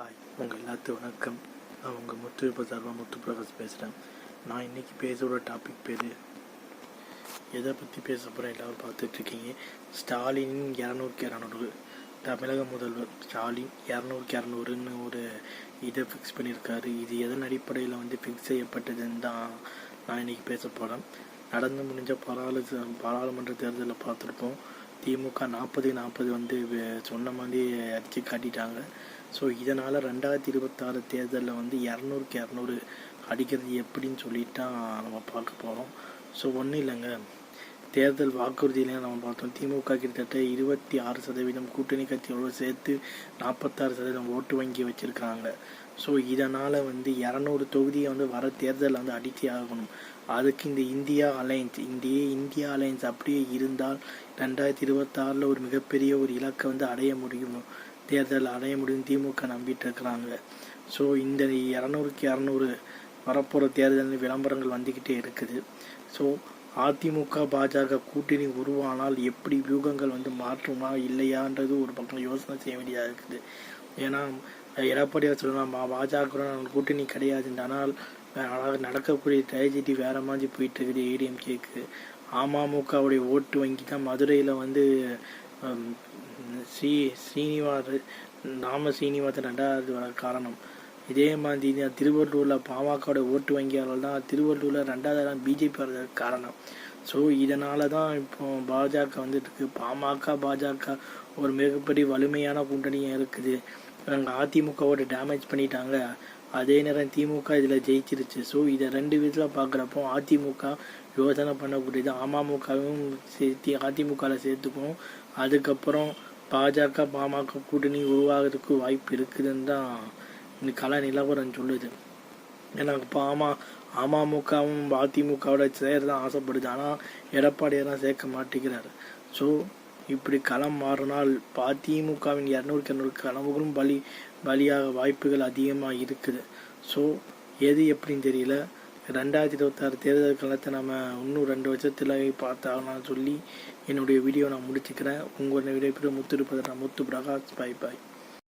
Hi உங்கள் எல்லாத்து வணக்கம். நான் உங்கள் முத்து சார்பாக முத்து பிரகாஷ் பேசுகிறேன் நான் இன்றைக்கி பேசுகிற டாபிக் பேர் எதை பற்றி பேச போகிறேன் எல்லோரும் பார்த்துட்ருக்கீங்க ஸ்டாலினின் இரநூறுக்கு இரநூறு. தமிழக முதல்வர் ஸ்டாலின் இரநூறுக்கு இரநூறுன்னு ஒரு இதை ஃபிக்ஸ் பண்ணியிருக்காரு. இது எதன் அடிப்படையில் வந்து ஃபிக்ஸ் செய்யப்பட்டதுன்னு தான் நான் இன்றைக்கி பேச போகிறேன் நடந்து முடிஞ்ச பாராளு பாராளுமன்ற தேர்தலில் பார்த்துருப்போம். திமுக நாற்பது நாற்பது வந்து சொன்ன மாதிரி அடித்து காட்டிட்டாங்க. ஸோ இதனால் ரெண்டாயிரத்தி இருபத்தாறு தேர்தலில் வந்து இரநூறுக்கு இரநூறு அடிக்கிறது எப்படின்னு சொல்லிட்டு தான் நம்ம பார்க்க போகிறோம் ஸோ ஒன்றும் இல்லைங்க. தேர்தல் வாக்குறுதியில நம்ம பார்த்தோம். திமுக கிட்டத்தட்ட இருபத்தி ஆறு சதவீதம் கூட்டணி கட்சியோடு சேர்த்து நாற்பத்தாறு சதவீதம் ஓட்டு வங்கி வச்சுருக்காங்க. ஸோ இதனால் வந்து இரநூறு தொகுதியை வந்து வர தேர்தலில் வந்து அடித்தே ஆகணும். அதுக்கு இந்த இந்தியா அலையன்ஸ் இந்திய இந்தியா அலையன்ஸ் அப்படியே இருந்தால் ரெண்டாயிரத்தி இருபத்தாறில் ஒரு மிகப்பெரிய ஒரு இலக்கை வந்து அடைய முடியும். தேர்தல் அடைய முடியும் திமுக நம்பிட்டு இருக்கிறாங்க. ஸோ இந்த இரநூறுக்கு இரநூறு வரப்போகிற தேர்தல் விளம்பரங்கள் வந்துக்கிட்டே இருக்குது. ஸோ அதிமுக பாஜக கூட்டணி உருவானால் எப்படி வியூகங்கள் வந்து மாற்றுமா இல்லையான்றது ஒரு பக்கம் யோசனை செய்ய வேண்டியதாக இருக்குது. ஏன்னா எடப்பாடியார் சொல்லலாம் பாஜகவுடன் பாஜக கூட்டணி கிடையாது. ஆனால் அஹ், நடக்கக்கூடிய ட்ராஜடி வேற மாதிரி போயிட்டு இருக்குது ஏடிஎம்கேக்கு. அமமுகவுடைய ஓட்டு வங்கி தான் மதுரையில் வந்து ஸ்ரீ ஸ்ரீனிவாச நாம ஸ்ரீனிவாச ரெண்டாவது காரணம். இதே மாதிரி திருவள்ளூரில் பாமகவோட ஓட்டு வங்கியாளர்கள் தான் திருவள்ளூரில் ரெண்டாவது இடம் பிஜேபி வர்றதுக்கு காரணம். ஸோ இதனால தான் இப்போ பாஜக வந்துட்டு இருக்கு பாமக பாஜக ஒரு மிகப்பெரிய வலிமையான கூட்டணியாக இருக்குது. நாங்கள் அதிமுகவோட டேமேஜ் பண்ணிட்டாங்க. அதே நேரம் திமுக இதில் ஜெயிச்சிருச்சு. ஸோ இதை ரெண்டு விதத்தில் பார்க்குறப்போ அதிமுக யோசனை பண்ணக்கூடியது அமமுகவும் சேர்த்து அதிமுகவில் சேர்த்துக்கும் அதுக்கப்புறம் பாஜக பாமக கூட்டணி உருவாகிறதுக்கு வாய்ப்பு இருக்குதுன்னு தான் இந்த கல நிலவரம் சொல்லுது. எனக்கு பாமா அமமுகவும் அதிமுகவோட சேர தான் ஆசைப்படுது ஆனால் எடப்பாடியெல்லாம் சேர்க்க மாட்டேங்கிறார். ஸோ இப்படி களம் மாறினால் அதிமுகவின் இரநூறுக்கு இரநூறு கனவுகளும் பலி பலியாக வாய்ப்புகள் அதிகமாக இருக்குது. ஸோ எது எப்படின்னு தெரியல. ரெண்டாயிரத்தி இருபத்தாறு தேர்தல் காலத்தை நம்ம இன்னும் ரெண்டு வருஷத்தில் பார்த்தாங்கன்னு சொல்லி என்னுடைய வீடியோ நான் முடிச்சுக்கிறேன். உங்களுடைய விடைபெறும் முத்து இருப்பதை நான் முத்து பிரகாஷ். பாய் பாய்